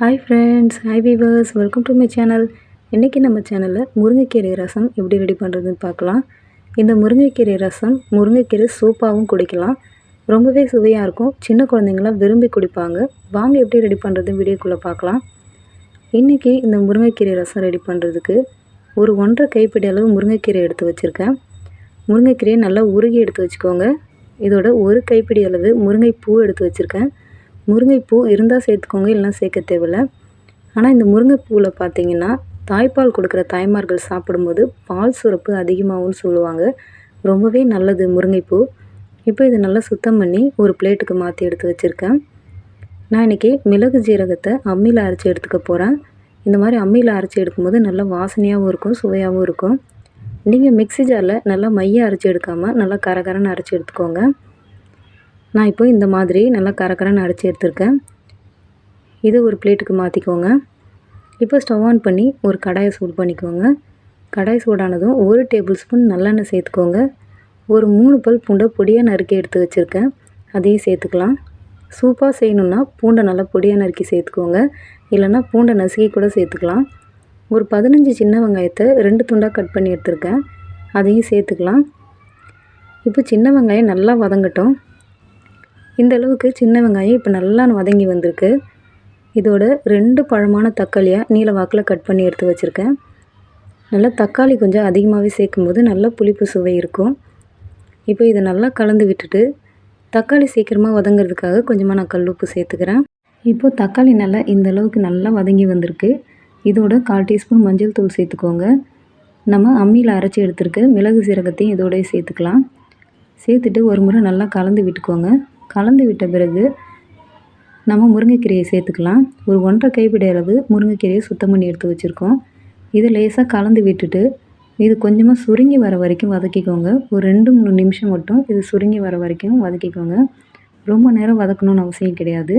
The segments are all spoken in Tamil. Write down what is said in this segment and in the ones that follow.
Hi friends hi viewers welcome to my channel இன்றைக்கி நம்ம சேனலில் முருங்கைக்கீரை ரசம் எப்படி ரெடி பண்ணுறதுன்னு பார்க்கலாம். இந்த முருங்கைக்கீரை ரசம் முருங்கைக்கீரை சூப்பாகவும் குடிக்கலாம். ரொம்பவே சுவையாக இருக்கும். சின்ன குழந்தைங்களாம் விரும்பி குடிப்பாங்க. வாங்க எப்படி ரெடி பண்ணுறது வீடியோக்குள்ளே பார்க்கலாம். இன்றைக்கி இந்த முருங்கைக்கீரை ரசம் ரெடி பண்ணுறதுக்கு ஒரு ஒன்றரை கைப்பிடி அளவு முருங்கைக்கீரை எடுத்து வச்சுருக்கேன். முருங்கைக்கீரையை நல்லா உருகி எடுத்து வச்சுக்கோங்க. இதோட ஒரு கைப்பிடி அளவு முருங்கைப்பூ எடுத்து வச்சுருக்கேன். முருங்கைப்பூ இருந்தால் சேர்த்துக்கோங்க இல்லைனா சேர்க்க தேவையில்ல. ஆனால் இந்த முருங்கைப்பூவில் பார்த்தீங்கன்னா தாய்ப்பால் கொடுக்குற தாய்மார்கள் சாப்பிடும்போது பால் சுரப்பு அதிகமாகும்னு சொல்லுவாங்க. ரொம்பவே நல்லது முருங்கைப்பூ. இப்போ இதை நல்லா சுத்தம் பண்ணி ஒரு பிளேட்டுக்கு மாற்றி எடுத்து வச்சுருக்கேன். நான் இன்றைக்கி மிளகு ஜீரகத்தை அம்மியில் அரைச்சி எடுத்துக்க போகிறேன் இந்த மாதிரி அம்மியில் அரைச்சி எடுக்கும்போது நல்லா வாசனையாகவும் இருக்கும் சுவையாகவும் இருக்கும். நீங்கள் மிக்ஸி ஜாரில் நல்லா மைய அரைச்சி எடுக்காமல் நல்லா கரகரன்னு அரைச்சி எடுத்துக்கோங்க. நான் இப்போ இந்த மாதிரி நல்லா கரக்கரன்னு அரைச்சி எடுத்திருக்கேன். இதை ஒரு பிளேட்டுக்கு மாற்றிக்கோங்க இப்போ ஸ்டவ் ஆன் பண்ணி ஒரு கடாயை சூடு பண்ணிக்கோங்க. கடாய் சூடானதும் ஒரு டேபிள் ஸ்பூன் நல்லெண்ணெய் சேர்த்துக்கோங்க. ஒரு மூணு பல் பூண்டை பொடியாக நறுக்கி எடுத்து வச்சுருக்கேன். அதையும் சேர்த்துக்கலாம். சூப்பாக செய்யணுன்னா பூண்டை நல்லா பொடியாக நறுக்கி சேர்த்துக்கோங்க. இல்லைன்னா பூண்டை நசுக்கி கூட சேர்த்துக்கலாம். ஒரு பதினஞ்சு சின்ன வெங்காயத்தை ரெண்டு துண்டாக கட் பண்ணி எடுத்துருக்கேன். அதையும் சேர்த்துக்கலாம். இப்போ சின்ன வெங்காயம் நல்லா வதங்கட்டும். இந்த அளவுக்கு சின்ன வெங்காயம் இப்போ நல்லா வதங்கி வந்திருக்கு. இதோட ரெண்டு பழமான தக்காளியாக நீல வாக்கில் கட் பண்ணி எடுத்து வச்சுருக்கேன். நல்லா தக்காளி கொஞ்சம் அதிகமாகவே சேர்க்கும்போது நல்லா புளிப்பு சுவை இருக்கும். இப்போ இதை நல்லா கலந்து விட்டுட்டு தக்காளி சீக்கிரமாக வதங்கிறதுக்காக கொஞ்சமாக நான் கல் உப்பு சேர்த்துக்கிறேன். இப்போது தக்காளி நல்லா இந்த அளவுக்கு நல்லா வதங்கி வந்திருக்கு. இதோட கால் டீஸ்பூன் மஞ்சள் தூள் சேர்த்துக்கோங்க. நம்ம அம்மியில் அரைச்சி எடுத்துருக்க மிளகு சீரகத்தையும் இதோடய சேர்த்துக்கலாம். சேர்த்துட்டு ஒரு முறை நல்லா கலந்து விட்டுக்கோங்க. கலந்து விட்ட பிறகு நம்ம முருங்கைக்கீரையை சேர்த்துக்கலாம். ஒரு ஒன்றரை கைப்பிடி அளவு முருங்கைக்கீரையை சுத்தம் பண்ணி எடுத்து வச்சுருக்கோம். இதை லேசாக கலந்து விட்டுட்டு இது கொஞ்சமாக சுருங்கி வர வரைக்கும் வதக்கிக்கோங்க. ஒரு ரெண்டு மூணு நிமிஷம் மட்டும் இது சுருங்கி வர வரைக்கும் வதக்கிக்கோங்க. ரொம்ப நேரம் வதக்கணும்னு அவசியம் கிடையாது.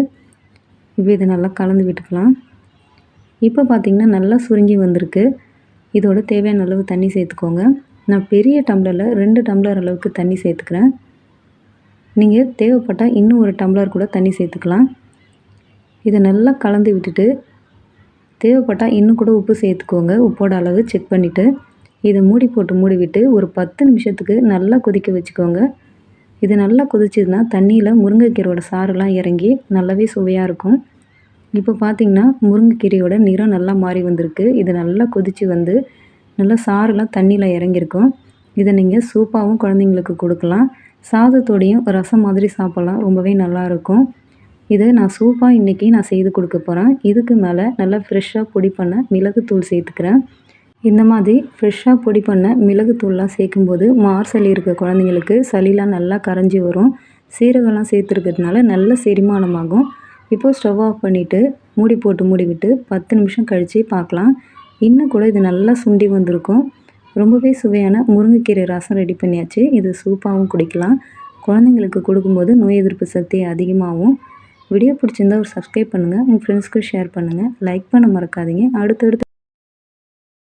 இப்போ இதை நல்லா கலந்து விட்டுக்கலாம். இப்போ பார்த்திங்கன்னா நல்லா சுருங்கி வந்திருக்கு. இதோட தேவையான அளவு தண்ணி சேர்த்துக்கோங்க. நான் பெரிய டம்ளரில் ரெண்டு டம்ளர் அளவுக்கு தண்ணி சேர்த்துக்கிறேன். நீங்கள் தேவைப்பட்டால் இன்னும் ஒரு டம்ளர் கூட தண்ணி சேர்த்துக்கலாம். இதை நல்லா கலந்து விட்டுட்டு தேவைப்பட்டால் இன்னும் கூட உப்பு சேர்த்துக்கோங்க. உப்போட அளவு செக் பண்ணிவிட்டு இதை மூடி போட்டு மூடி விட்டு ஒரு பத்து நிமிஷத்துக்கு நல்லா கொதிக்க வச்சுக்கோங்க. இது நல்லா கொதிச்சதுன்னா தண்ணியில் முருங்கைக்கீரோட சாறுலாம் இறங்கி நல்லாவே சுவையாக இருக்கும். இப்போ பார்த்திங்கன்னா முருங்கைக்கீரையோட நிறம் நல்லா மாறி வந்திருக்கு. இது நல்லா கொதித்து வந்து நல்லா சாறுலாம் தண்ணியில் இறங்கியிருக்கும். இதை நீங்கள் சூப்பாகவும் குழந்தைங்களுக்கு கொடுக்கலாம். சாதத்தோடையும் ரசம் மாதிரி சாப்பிட்லாம். ரொம்பவே நல்லாயிருக்கும். இதை நான் சூப்பாக இன்றைக்கி நான் செய்து கொடுக்க போகிறேன் இதுக்கு மேலே நல்லா ஃப்ரெஷ்ஷாக பொடி பண்ண மிளகுத்தூள் சேர்த்துக்கிறேன். இந்த மாதிரி ஃப்ரெஷ்ஷாக பொடி பண்ண மிளகுத்தூள்லாம் சேர்க்கும்போது மார் சளி இருக்க குழந்தைங்களுக்கு சளிலாம் நல்லா கரைஞ்சி வரும். சீரகம்லாம் சேர்த்துருக்கிறதுனால நல்ல செரிமானமாகும். இப்போது ஸ்டவ் ஆஃப் பண்ணிவிட்டு மூடி போட்டு மூடி விட்டு பத்து நிமிஷம் கழித்து பார்க்கலாம். இன்னும் கூட இது நல்லா சுண்டி வந்திருக்கும். ரொம்பவே சுவையான முருங்கைக்கீரை ரசம் ரெடி பண்ணியாச்சு. இது சூப்பாகவும் குடிக்கலாம். குழந்தைங்களுக்கு கொடுக்கும்போது நோய் எதிர்ப்பு சக்தி அதிகமாகவும் வீடியோ பிடிச்சிருந்தா ஒரு சப்ஸ்கிரைப் பண்ணுங்கள் உங்கள் ஃப்ரெண்ட்ஸ்க்கு ஷேர் பண்ணுங்கள் லைக் பண்ண மறக்காதீங்க. அடுத்தடுத்து